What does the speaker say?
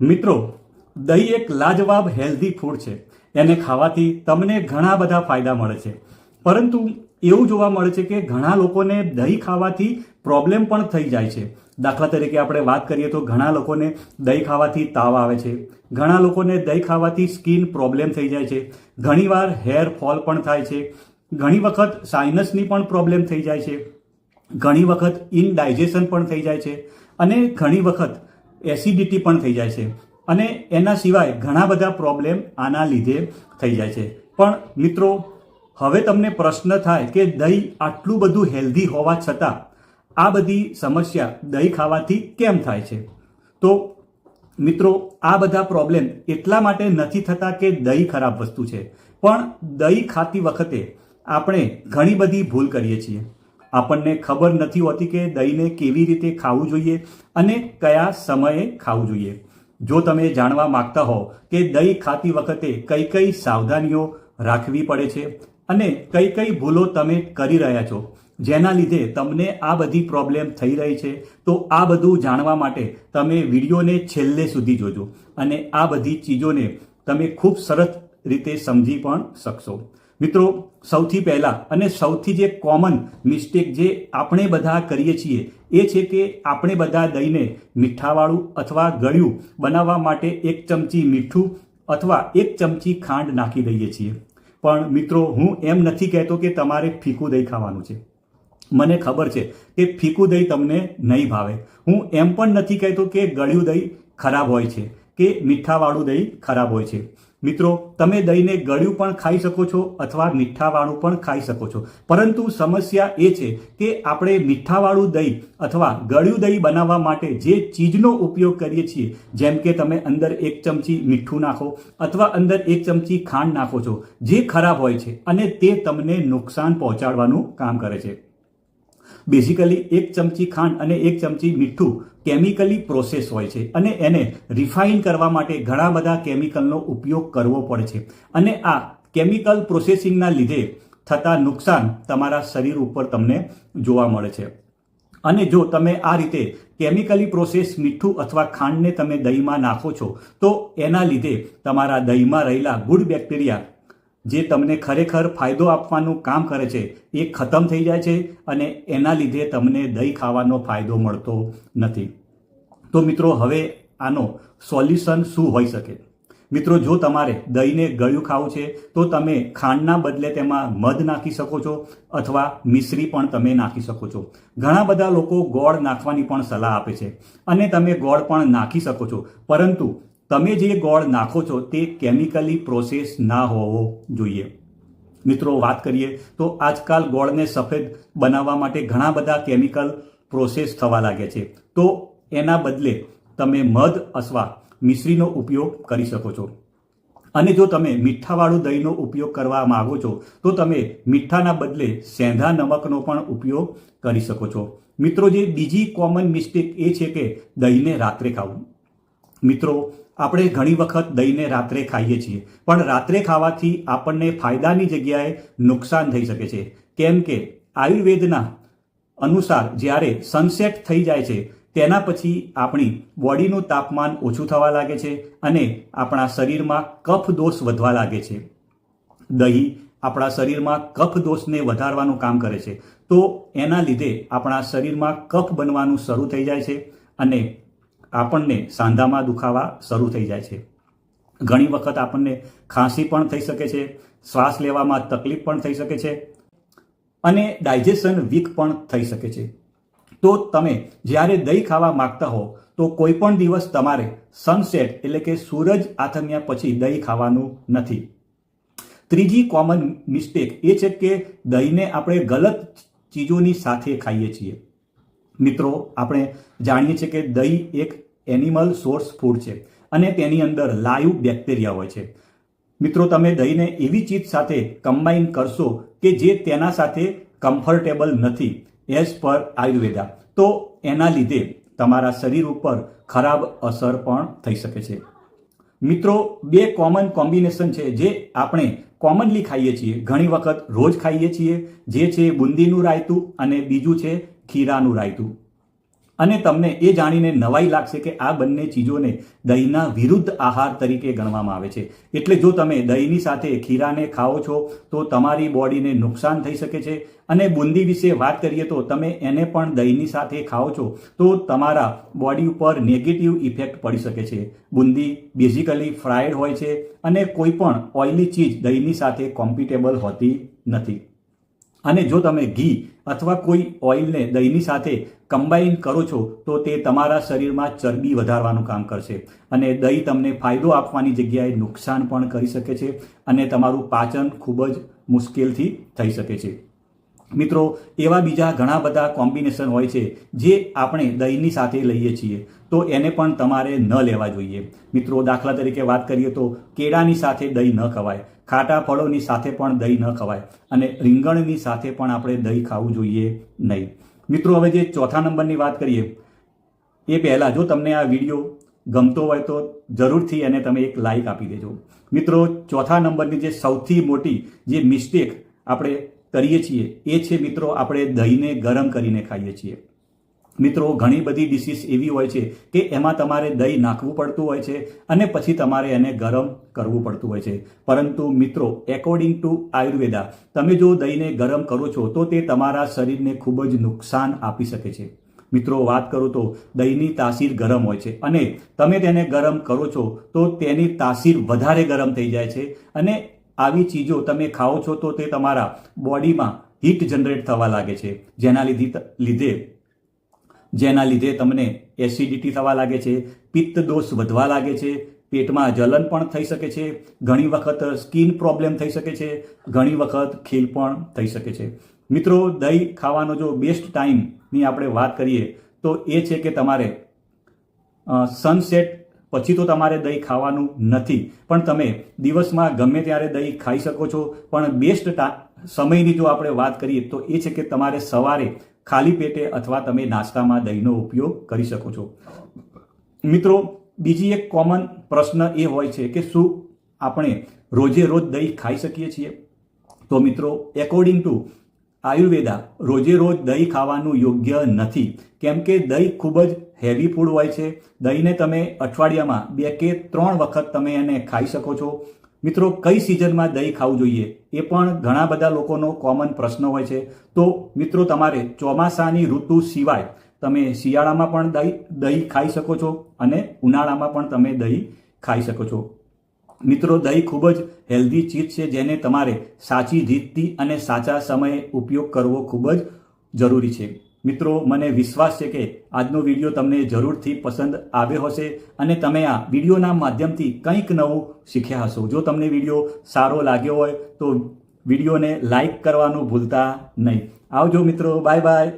મિત્રો, દહીં એક લાજવાબ હેલ્ધી ફૂડ છે. એને ખાવાથી તમને ઘણા બધા ફાયદા મળે છે. પરંતુ એવું જોવા મળે છે કે ઘણા લોકોને દહીં ખાવાથી પ્રોબ્લેમ પણ થઈ જાય છે. દાખલા તરીકે આપણે વાત કરીએ તો ઘણા લોકોને દહીં ખાવાથી તાવ આવે છે. ઘણા લોકોને દહીં ખાવાથી સ્કિન પ્રોબ્લેમ થઈ જાય છે. ઘણીવાર હેર ફોલ પણ થાય છે. ઘણી વખત સાઇનસની પણ પ્રોબ્લેમ થઈ જાય છે. ઘણી વખત ઇનડાઇજેશન પણ થઈ જાય છે. અને ઘણી વખત એસિડિટી પણ થઈ જાય છે. અને એના સિવાય ઘણા બધા પ્રોબ્લેમ આના લીધે થઈ જાય છે. પણ મિત્રો, હવે તમને પ્રશ્ન થાય કે દહીં આટલું બધું હેલ્ધી હોવા છતાં આ બધી સમસ્યા દહીં ખાવાથી કેમ થાય છે? તો મિત્રો, આ બધા પ્રોબ્લેમ એટલા માટે નથી થતા કે દહીં ખરાબ વસ્તુ છે. પણ દહીં ખાતી વખતે આપણે ઘણી બધી ભૂલ કરીએ છીએ. આપણને ખબર નથી હોતી કે દહીંને કેવી રીતે ખાવું જોઈએ અને કયા સમયે ખાવું જોઈએ. જો તમે જાણવા માંગતા હો કે દહીં ખાતી વખતે કઈ કઈ સાવધાનીઓ રાખવી પડે છે અને કઈ કઈ ભૂલો તમે કરી રહ્યા છો, જેના લીધે તમને આ બધી પ્રોબ્લેમ થઈ રહી છે, તો આ બધું જાણવા માટે તમે વિડીયોને છેલ્લે સુધી જોજો અને આ બધી ચીજોને તમે ખૂબ સરસ રીતે સમજી પણ શકશો. મિત્રો, સૌથી પહેલા અને સૌથી જે કોમન મિસ્ટેક જે આપણે બધા કરીએ છીએ એ છે કે આપણે બધા દહીંને મીઠાવાળું અથવા ગળ્યું બનાવવા માટે એક ચમચી મીઠું અથવા એક ચમચી ખાંડ નાખી દઈએ છીએ. પણ મિત્રો, હું એમ નથી કહેતો કે તમારે ફીકું દહીં ખાવાનું છે. મને ખબર છે કે ફીકું દહીં તમને નહીં ભાવે. હું એમ પણ નથી કહેતો કે ગળ્યું દહીં ખરાબ હોય છે, કે મીઠાવાળું દહીં ખરાબ હોય છે. મિત્રો, તમે દહીંને ગળ્યું પણ ખાઈ શકો છો અથવા મીઠાવાળું પણ ખાઈ શકો છો. પરંતુ સમસ્યા એ છે કે આપણે મીઠાવાળું દહીં અથવા ગળ્યું દહીં બનાવવા માટે જે ચીજનો ઉપયોગ કરીએ છીએ, જેમ કે તમે અંદર એક ચમચી મીઠું નાખો અથવા અંદર એક ચમચી ખાંડ નાખો છો, જે ખરાબ હોય છે અને તે તમને નુકસાન પહોંચાડવાનું કામ કરે છે. બેઝિકલી એક ચમચી ખાંડ અને એક ચમચી મીઠું કેમિકલી પ્રોસેસ હોય છે અને એને રિફાઇન કરવા માટે ઘણા બધા કેમિકલનો ઉપયોગ કરવો પડે છે. અને આ કેમિકલ પ્રોસેસિંગના લીધે થતા નુકસાન તમારા શરીર ઉપર તમને જોવા મળે છે. અને જો તમે આ રીતે કેમિકલી પ્રોસેસ મીઠું અથવા ખાંડને તમે દહીંમાં નાખો છો, તો એના લીધે તમારા દહીંમાં રહેલા ગુડ બેક્ટેરિયા જે તમને ખરેખર ફાયદો આપવાનું કામ કરે છે, એ ખતમ થઈ જાય છે અને એના લીધે તમને દહીં ખાવાનો ફાયદો મળતો નથી. તો મિત્રો, હવે આનો સોલ્યુશન શું હોઈ શકે? મિત્રો, જો તમારે દહીંને ગળ્યું ખાવું છે, તો તમે ખાંડના બદલે તેમાં મધ નાખી શકો છો અથવા મિશ્રી પણ તમે નાખી શકો છો. ઘણા બધા લોકો ગોળ નાખવાની પણ સલાહ આપે છે અને તમે ગોળ પણ નાખી શકો છો. પરંતુ તમે જે ગોળ નાખો છો તે કેમિકલી પ્રોસેસ ના હોવો જોઈએ. મિત્રો, વાત કરીએ તો આજકાલ ગોળને સફેદ બનાવવા માટે ઘણા બધા કેમિકલ પ્રોસેસ થવા લાગે છે. તો એના બદલે તમે મધ અથવા મિશ્રીનો ઉપયોગ કરી શકો છો. અને જો તમે મીઠાવાળું દહીંનો ઉપયોગ કરવા માગો છો, તો તમે મીઠાના બદલે સેંધા નમકનો પણ ઉપયોગ કરી શકો છો. મિત્રો, જે બીજી કોમન મિસ્ટેક એ છે કે દહીંને રાત્રે ખાવું. મિત્રો, આપણે ઘણી વખત દહીંને રાત્રે ખાઈએ છીએ, પણ રાત્રે ખાવાથી આપણને ફાયદાની જગ્યાએ નુકસાન થઈ શકે છે. કેમ કે આયુર્વેદના અનુસાર જ્યારે સનસેટ થઈ જાય છે, તેના પછી આપણી બોડીનું તાપમાન ઓછું થવા લાગે છે અને આપણા શરીરમાં કફ દોષ વધવા લાગે છે. દહીં આપણા શરીરમાં કફ દોષને વધારવાનું કામ કરે છે. તો એના લીધે આપણા શરીરમાં કફ બનવાનું શરૂ થઈ જાય છે અને આપણને સાંધામાં દુખાવા શરૂ થઈ જાય છે. ઘણી વખત આપણને ખાંસી પણ થઈ શકે છે, શ્વાસ લેવામાં તકલીફ પણ થઈ શકે છે અને ડાયજેશન વીક પણ થઈ શકે છે. તો તમે જ્યારે દહીં ખાવા માંગતા હો, તો કોઈ પણ દિવસ તમારે સનસેટ એટલે કે સૂરજ આથમ્યા પછી દહીં ખાવાનું નથી. ત્રીજી કોમન મિસ્ટેક એ છે કે દહીંને આપણે ગલત ચીજોની સાથે ખાઈએ છીએ. મિત્રો, આપણે જાણીએ છીએ કે દહીં એક એનિમલ સોર્સ ફૂડ છે અને તેની અંદર લાઈવ બેક્ટેરિયા હોય છે. મિત્રો, તમે દહીંને એવી ચીજ સાથે કમ્બાઈન કરશો કે જે તેના સાથે કમ્ફર્ટેબલ નથી એઝ પર આયુર્વેદા. તો એના લીધે તમારા શરીર ઉપર ખરાબ અસર પણ થઈ શકે છે. મિત્રો, બે કોમન કોમ્બિનેશન છે જે આપણે કોમનલી ખાઈએ છીએ. ઘણી વખત રોજ ખાઈએ છીએ, જે છે બુંદીનું રાયતું અને બીજું છે ખીરાનું રાયતું. અને તમને એ જાણીને નવાઈ લાગશે કે આ બંને ચીજોને દહીંના વિરુદ્ધ આહાર તરીકે ગણવામાં આવે છે. એટલે જો તમે દહીંની સાથે ખીરાને ખાઓ છો, તો તમારી બોડીને નુકસાન થઈ શકે છે. અને બુંદી વિશે વાત કરીએ તો તમે એને પણ દહીંની સાથે ખાઓ છો, તો તમારા બોડી ઉપર નેગેટિવ ઇફેક્ટ પડી શકે છે. બુંદી બેઝિકલી ફ્રાઈડ હોય છે અને કોઈ પણ ઓઇલી ચીજ દહીંની સાથે કોમ્પિટેબલ હોતી નથી. અને જો તમે ઘી અથવા કોઈ ઓઇલને દહીંની સાથે કમ્બાઈન કરો છો, તો તે તમારા શરીરમાં ચરબી વધારવાનું કામ કરશે અને દહીં તમને ફાયદો આપવાની જગ્યાએ નુકસાન પણ કરી શકે છે અને તમારું પાચન ખૂબ જ મુશ્કેલથી થઈ શકે છે. મિત્રો, એવા બીજા ઘણા બધા કોમ્બિનેશન હોય છે જે આપણે દહીંની સાથે લઈએ છીએ, તો એને પણ તમારે ન લેવા જોઈએ. મિત્રો, દાખલા તરીકે વાત કરીએ તો કેળાની સાથે દહીં ન ખવાય. ખાટા ફળોની સાથે પણ દહીં ન ખવાય અને રીંગણની સાથે પણ આપણે દહીં ખાવું જોઈએ નહીં. મિત્રો, હવે જે ચોથા નંબરની વાત કરીએ, એ પહેલાં જો તમને આ વીડિયો ગમતો હોય તો જરૂરથી એને તમે એક લાઈક આપી દેજો. મિત્રો, ચોથા નંબરની જે સૌથી મોટી જે મિસ્ટેક આપણે કરીએ છીએ, એ છે મિત્રો, આપણે દહીંને ગરમ કરીને ખાઈએ છીએ. મિત્રો, ઘણી બધી ડિશિસ એવી હોય છે કે એમાં તમારે દહીં નાખવું પડતું હોય છે અને પછી તમારે એને ગરમ કરવું પડતું હોય છે. પરંતુ મિત્રો એકોર્ડિંગ ટુ આયુર્વેદા, તમે જો દહીંને ગરમ કરો છો, તો તે તમારા શરીરને ખૂબ જ નુકસાન આપી શકે છે. મિત્રો, વાત કરું તો, દહીંની તાસીર ગરમ હોય છે અને તમે તેને ગરમ કરો છો, તો તેની તાસીર વધારે ગરમ થઈ જાય છે અને આવી ચીજો તમે ખાઓ છો, તો તે તમારા બોડીમાં હીટ જનરેટ થવા લાગે છે. જેના લીધે લીધે જેના લીધે તમને એસિડિટી થવા લાગે છે પિત્ત દોષ વધવા લાગે છે, પેટમાં જલન પણ થઈ શકે છે, ઘણી વખત સ્કિન પ્રોબ્લેમ થઈ શકે છે, ઘણી વખત ખીલ પણ થઈ શકે છે. મિત્રો, દહીં ખાવાનો જો બેસ્ટ ટાઈમની આપણે વાત કરીએ, તો એ છે કે તમારે સનસેટ પછી તો તમારે દહીં ખાવાનું નથી. પણ તમે દિવસમાં ગમે ત્યારે દહીં ખાઈ શકો છો. પણ બેસ્ટ સમયની જો આપણે વાત કરીએ, તો એ છે કે તમારે સવારે ખાલી પેટે અથવા તમે નાસ્તામાં દહીંનો ઉપયોગ કરી શકો છો. મિત્રો, બીજી એક કોમન પ્રશ્ન એ હોય છે કે શું આપણે રોજે રોજ દહીં ખાઈ શકીએ છીએ? તો મિત્રો એકોર્ડિંગ ટુ આયુર્વેદા, રોજે રોજ દહીં ખાવાનું યોગ્ય નથી. કેમ કે દહીં ખૂબ જ હેવી ફૂડ હોય છે. દહીંને તમે અઠવાડિયામાં બે કે ત્રણ વખત તમે એને ખાઈ શકો છો. મિત્રો, કઈ સિઝનમાં દહીં ખાવું જોઈએ? એ પણ ઘણા બધા લોકોનો કોમન પ્રશ્ન હોય છે. તો મિત્રો, તમારે ચોમાસાની ઋતુ સિવાય તમે શિયાળામાં પણ દહીં દહીં ખાઈ શકો છો અને ઉનાળામાં પણ તમે દહીં ખાઈ શકો છો. મિત્રો, દહીં ખૂબ જ હેલ્ધી ચીજ છે જેને તમારે સાચી રીતથી અને સાચા સમયે ઉપયોગ કરવો ખૂબ જ જરૂરી છે. મિત્રો, મને વિશ્વાસ છે કે આજનો વીડિયો તમને જરૂરથી પસંદ આવ્યો હશે અને તમે આ વિડીયોના માધ્યમથી કંઈક નવું શીખ્યા હશો. જો તમને વીડિયો સારો લાગ્યો હોય તો વિડીયોને લાઈક કરવાનું ભૂલતા નહીં. આવજો મિત્રો, બાય બાય.